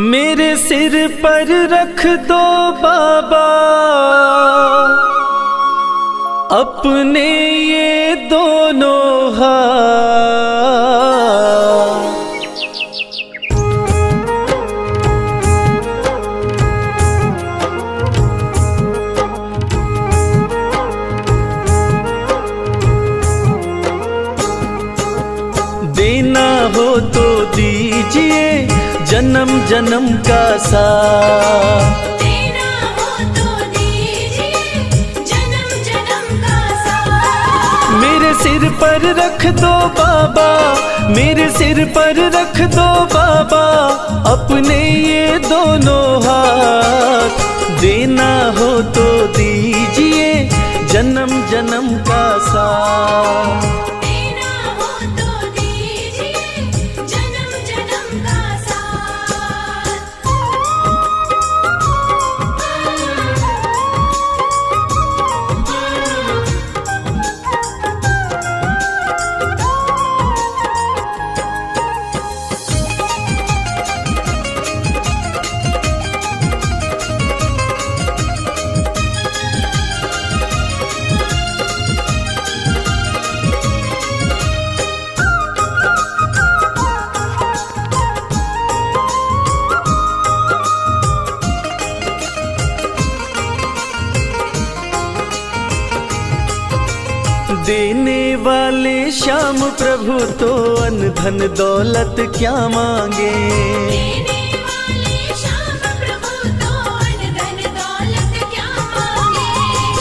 मेरे सिर पर रख दो बाबा। अपने ये दोनों हाथ। देना हो तो दीजिए। जन्म जन्म का साथ देना हो तो दीजिए जन्म जन्म का साथ मेरे सिर पर रख दो बाबा मेरे सिर पर रख दो बाबा अपने ये दोनों हाथ। देना हो तो दीजिए जन्म जन्म का साथ तो देने वाले श्याम प्रभु तो अन धन दौलत क्या मांगे?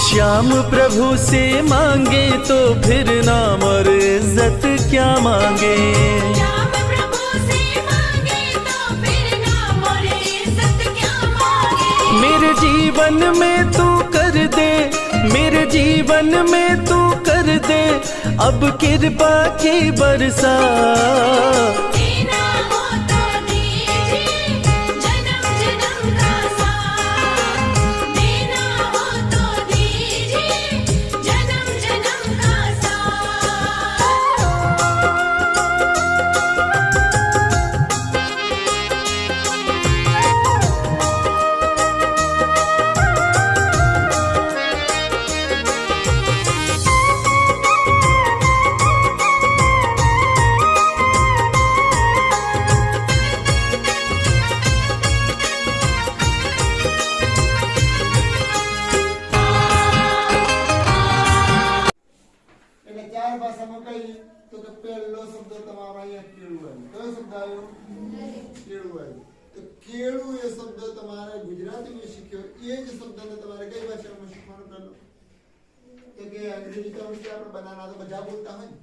श्याम प्रभु से मांगे तो फिर नाम और इज़्ज़त क्या मांगे? तो मेरे जीवन में तू कर दे मेरे जीवन में तू कर दे अब कृपा की बरसा। કઈ? તો કે પહેલો શબ્દ તમારો અહીંયા કેળું આવ્યું કયો શબ્દ આવ્યો? કેળું આવ્યું તો કેળું એ શબ્દ તમારે ગુજરાતીમાં શીખ્યો. એ જ શબ્દને તમારે કઈ ભાષામાં શીખવાનો પહેલો? તો કે અંગ્રેજી તો આપણે બનાના તો બધા બોલતા હોય ને.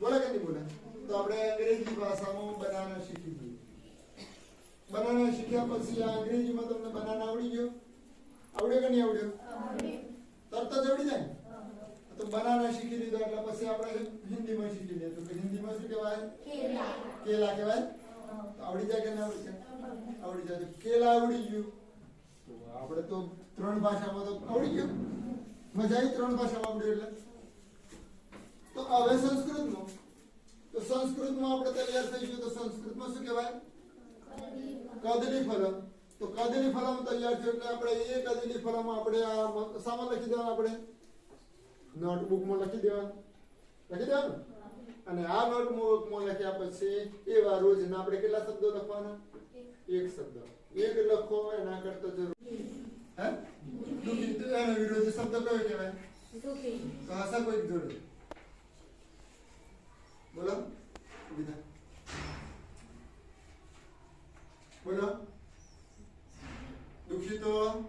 બોલે કે નહીં બોલે? તો આપણે અંગ્રેજી ભાષામાં બનાના શીખી દઈએ. બનાના શીખ્યા પછી આ અંગ્રેજીમાં તમને બનાના આવડી ગયો? આવડ્યો કે નહીં આવડ્યો? તરત જ આવડી જાય? તો બનાના શીખી લીધો એટલે પછી આપણે હિન્દીમાં શીખી લઈએ. તો હિન્દીમાં શું કહેવાય? કેલા. કહેવાય? તો આવડી જાય કે ના આવડી જાય? આવડી જાય. તો કેલા આવડી ગયું. તો આપણે તો ત્રણ ભાષામાં તો આવડી ગયું. મજા આવી ત્રણ ભાષામાં આવડ્યું એટલે. તો હવે સંસ્કૃતનું તો સંસ્કૃતમાં આપણે તૈયાર થઈશું તો સંસ્કૃતમાં શું કહેવાય? કદલી ફલમ. તો કદલી ફલમ તૈયાર થયું એટલે આપણે એ કદલી ફલમ આપણે આ સામાન શામાં લખી દેવાનું આપણે. નોટબુકમાં લખી દેવાનું. લખી દેવાનું? અને આ નોટબુકમાં લખ્યા પછી એવા રોજના આપણે કેટલા શબ્દો લખવાના? એક શબ્દ. એક લખો એના કરતા જરૂર. હે? દુઃખી એનો વિરોધી શબ્દ કયો કહેવાય? કોઈ જોડે. બોલો. બીજા. બોલો. દુઃખી તો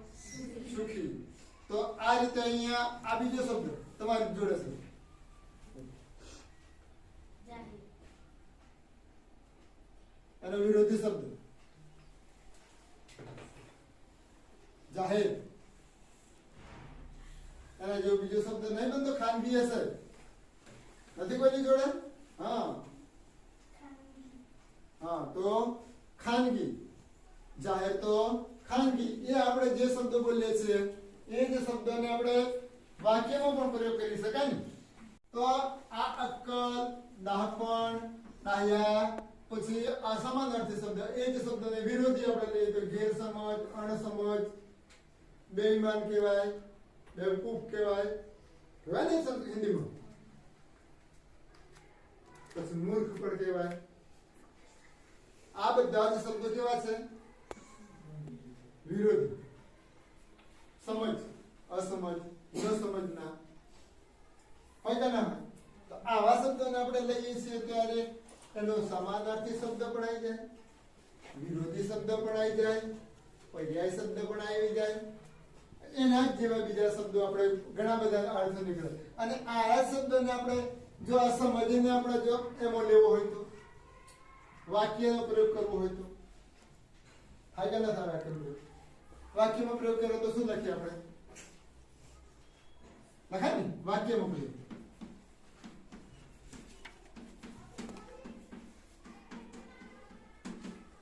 સુખી. તો આ રીતે અહીંયા આ બીજો શબ્દ. તમારી જોડે છે. એનો વિરોધી શબ્દ. જાહેર. એના જેવો બીજો શબ્દ નહીં બનતો ખાનગી હશે. નથી કોઈની જોડે? હા. હા, તો ખાનગી. જાહેર તો ખાનગી. એ આપણે જે શબ્દો બોલીએ છીએ, એ જ શબ્દને આપણે વાક્યમાં પણ પ્રયોગ કરી શકાય ને તો આ અક્કલ દાહપણ ડાયા પછી અસમાનાર્થી શબ્દ શબ્દ એ જ શબ્દને વિરોધી આપણે લઈએ તો ગેરસમજ અણસમજ બેઈમાન કહેવાય બેવકૂફ કહેવાય કહેવાય ને શબ્દ હિન્દીમાં પછી મૂર્ખ પણ કહેવાય આ બધા જ શબ્દો કેવા છે વિરોધી સમજ અસમજ ન સમજના કે ના તો આવા શબ્દોને આપણે લઈએ છીએ ત્યારે એનો સમાનાર્થી શબ્દ પણ આવી જાય, વિરોધી શબ્દ પણ આવી જાય, પર્યાય શબ્દ પણ આવી જાય. એના જેવા બીજા શબ્દો આપણે ઘણા બધા અર્થ નીકળે. અને આ શબ્દોને આપણે જો આ સમજીને આપણે જો એમાં લેવો હોય તો, વાક્યનો પ્રયોગ કરવો હોય તો. કે ના થાય વાક્યમાં પ્રયોગ કરો તો શું લખીએ આપણે? લખાય ને વાક્ય પ્રયોગ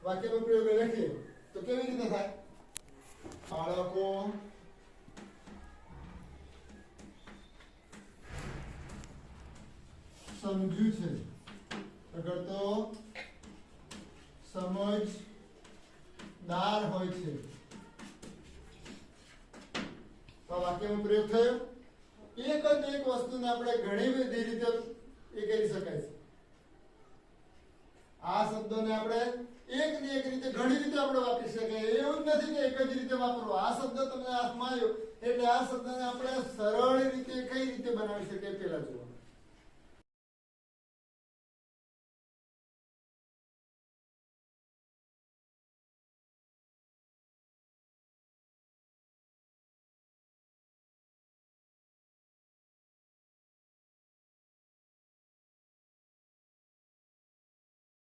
વાક્યનો પ્રયોગ લખીએ. તો કેવી રીતે થાય? બાળકો, સમજ્યું છે. અગર તો સમજદાર હોય છે. તો વાક્યનો પ્રયોગ થયો? એક જ એક વસ્તુને આપણે ઘણી બધી રીતે એ કરી શકાય છે. આ શબ્દોને આપણે એક ને એક રીતે ઘણી રીતે આપણે વાપરી શકીએ એવું નથી કે એક જ રીતે વાપરવો. આ શબ્દ તમને હાથમાં આવ્યો, એટલે આ શબ્દને આપણે સરળ રીતે કઈ રીતે બનાવી શકીએ પેલા જુઓ.